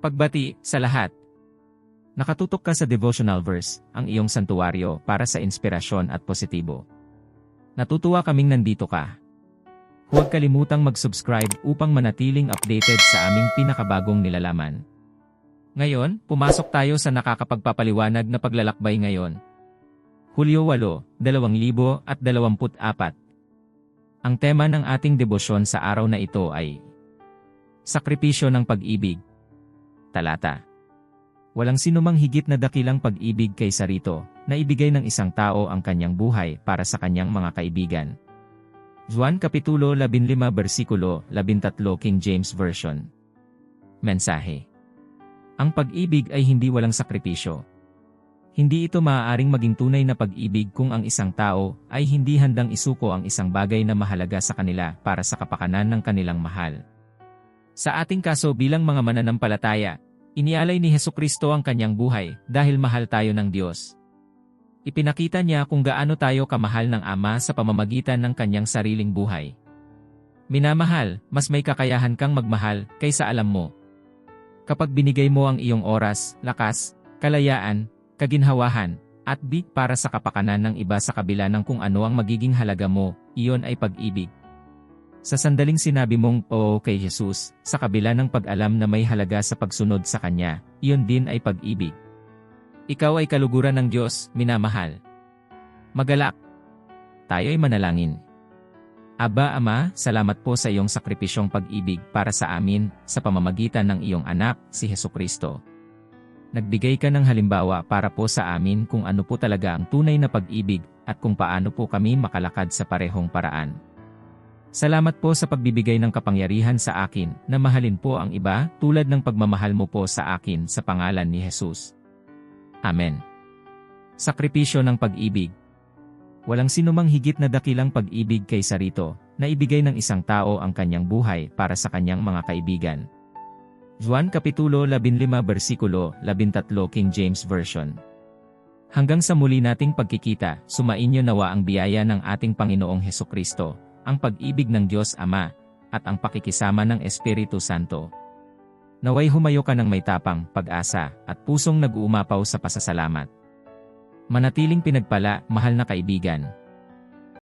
Pagbati sa lahat. Nakatutok ka sa devotional verse, ang iyong santuario para sa inspirasyon at positibo. Natutuwa kaming nandito ka. Huwag kalimutang mag-subscribe upang manatiling updated sa aming pinakabagong nilalaman. Ngayon, pumasok tayo sa nakakapagpapaliwanag na paglalakbay ngayon. Hulyo 8, 2024 Ang tema ng ating debosyon sa araw na ito ay Sakripisyo ng Pag-ibig Talata Walang sinumang higit na dakilang pag-ibig kaysa rito, na ibigay ng isang tao ang kanyang buhay para sa kanyang mga kaibigan. Juan Kapitulo 15 Versikulo 13 King James Version Mensahe Ang pag-ibig ay hindi walang sakripisyo. Hindi ito maaaring maging tunay na pag-ibig kung ang isang tao ay hindi handang isuko ang isang bagay na mahalaga sa kanila para sa kapakanan ng kanilang mahal. Sa ating kaso bilang mga mananampalataya, inialay ni Heso Kristo ang kanyang buhay dahil mahal tayo ng Diyos. Ipinakita niya kung gaano tayo kamahal ng Ama sa pamamagitan ng kanyang sariling buhay. Minamahal, mas may kakayahan kang magmahal kaysa alam mo. Kapag binigay mo ang iyong oras, lakas, kalayaan, kaginhawahan, at big para sa kapakanan ng iba sa kabila ng kung ano ang magiging halaga mo, iyon ay pag-ibig. Sa sandaling sinabi mong oo kay Jesus, sa kabila ng pag-alam na may halaga sa pagsunod sa Kanya, iyon din ay pag-ibig. Ikaw ay kaluguran ng Diyos, minamahal. Magalak. Tayo ay manalangin. Aba Ama, salamat po sa iyong sakripisyong pag-ibig para sa amin sa pamamagitan ng iyong anak, si Heso Kristo. Nagbigay ka ng halimbawa para po sa amin kung ano po talaga ang tunay na pag-ibig at kung paano po kami makalakad sa parehong paraan. Salamat po sa pagbibigay ng kapangyarihan sa akin na mahalin po ang iba tulad ng pagmamahal mo po sa akin sa pangalan ni Jesus. Amen. Sakripisyo ng pag-ibig Walang sinumang higit na dakilang pag-ibig kaysa rito na ibigay ng isang tao ang kanyang buhay para sa kanyang mga kaibigan. Juan Kapitulo 15 Versikulo 13 King James Version Hanggang sa muli nating pagkikita, sumainyo nawa ang biyaya ng ating Panginoong Heso Kristo, ang pag-ibig ng Diyos Ama, at ang pakikisama ng Espiritu Santo. Naway humayo ka ng may tapang, pag-asa, at pusong nag-uumapaw sa pasasalamat. Manatiling pinagpala, mahal na kaibigan.